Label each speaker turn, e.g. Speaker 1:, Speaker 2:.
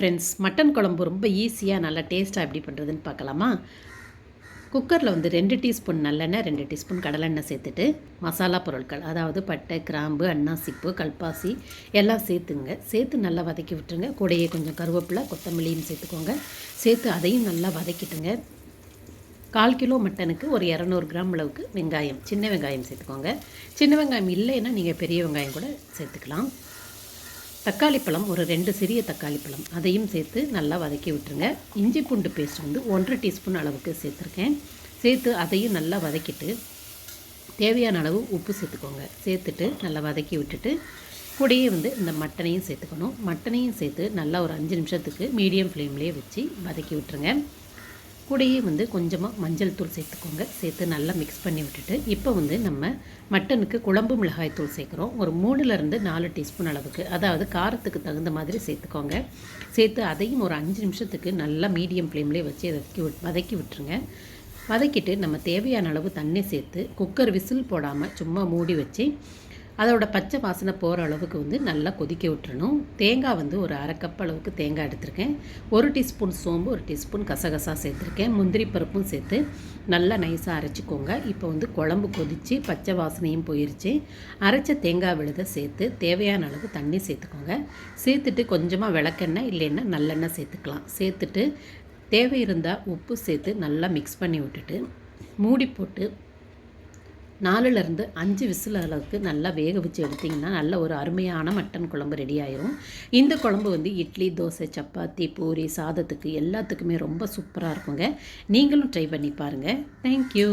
Speaker 1: Friends mutton குழம்பு ரொம்ப ஈஸியாக நல்லா டேஸ்ட்டாக எப்படி பண்ணுறதுன்னு பார்க்கலாமா? குக்கரில் வந்து ரெண்டு டீஸ்பூன் நல்லெண்ணெய் ரெண்டு டீஸ்பூன் கடலெண்ணெய் சேர்த்துட்டு மசாலா பொருட்கள் அதாவது பட்டை கிராம்பு அன்னாசிப்பு கல்பாசி எல்லாம் சேர்த்துங்க. சேர்த்து நல்லா வதக்கி விட்டுருங்க. கூடையே கொஞ்சம் கருவேப்பிலை கொத்தமல்லியும் சேர்த்துக்கோங்க. சேர்த்து அதையும் நல்லா வதக்கிட்டுங்க. கால் கிலோ மட்டனுக்கு ஒரு இரநூறு கிராம் அளவுக்கு வெங்காயம் சின்ன வெங்காயம் சேர்த்துக்கோங்க. சின்ன வெங்காயம் இல்லைன்னா நீங்கள் பெரிய வெங்காயம் கூட சேர்த்துக்கலாம். தக்காளி பழம் ஒரு ரெண்டு சிறிய தக்காளி பழம். அதையும் சேர்த்து நல்லா வதக்கி விட்டுருங்க. இஞ்சி பூண்டு பேஸ்ட் வந்து ஒன்றரை டீஸ்பூன் அளவுக்கு சேர்த்துருக்கேன். சேர்த்து அதையும் நல்லா வதக்கிட்டு தேவையான அளவு உப்பு சேர்த்துக்கோங்க. சேர்த்துட்டு நல்லா வதக்கி விட்டுட்டு கூடயே வந்து இந்த மட்டனையும் சேர்த்துக்கணும். மட்டனையும் சேர்த்து நல்லா ஒரு அஞ்சு நிமிஷத்துக்கு மீடியம் ஃப்ளேம்லேயே வச்சு வதக்கி விட்டுருங்க. கூடயே வந்து கொஞ்சமாக மஞ்சள் தூள் சேர்த்துக்கோங்க. சேர்த்து நல்லா மிக்ஸ் பண்ணி விட்டுட்டு இப்போ வந்து நம்ம மட்டனுக்கு குழம்பு மிளகாய் தூள் சேர்க்குறோம். ஒரு மூணுலேருந்து நாலு டீஸ்பூன் அளவுக்கு. அதாவது காரத்துக்கு தகுந்த மாதிரி சேர்த்துக்கோங்க. சேர்த்து அதையும் ஒரு அஞ்சு நிமிஷத்துக்கு நல்லா மீடியம் ஃப்ளேம்லேயே வச்சு வதக்கி விட் வதக்கி விட்டுருங்க. வதக்கிட்டு நம்ம தேவையான அளவு தண்ணி சேர்த்து குக்கர் விசில் போடாமல் சும்மா மூடி வச்சு அதோட பச்சை வாசனை போகிற அளவுக்கு வந்து நல்லா கொதிக்க விட்டுறணும். தேங்காய் வந்து ஒரு அரை கப் அளவுக்கு தேங்காய் எடுத்திருக்கேன். ஒரு டீஸ்பூன் சோம்பு ஒரு டீஸ்பூன் கசகசா சேர்த்துருக்கேன். முந்திரி பருப்பும் சேர்த்து நல்லா நைஸாக அரைச்சிக்கோங்க. இப்போ வந்து குழம்பு கொதித்து பச்சை வாசனையும் போயிருச்சு. அரைச்ச தேங்காய் விழுதை சேர்த்து தேவையான அளவு தண்ணி சேர்த்துக்கோங்க. சேர்த்துட்டு கொஞ்சமாக விளக்கெண்ணெய் இல்லைன்னா நல்லெண்ணெய் சேர்த்துக்கலாம். சேர்த்துட்டு தேவை இருந்தால் உப்பு சேர்த்து நல்லா மிக்ஸ் பண்ணி விட்டுட்டு மூடி போட்டு நாலுலேருந்து அஞ்சு விசில் அளவுக்கு நல்லா வேக வச்சு எடுத்திங்கன்னா நல்ல ஒரு அருமையான மட்டன் குழம்பு ரெடி ஆயிரும். இந்த குழம்பு வந்து இட்லி தோசை சப்பாத்தி பூரி சாதத்துக்கு எல்லாத்துக்குமே ரொம்ப சூப்பராக இருக்குங்க. நீங்களும் ட்ரை பண்ணி பாருங்கள் தேங்க்யூ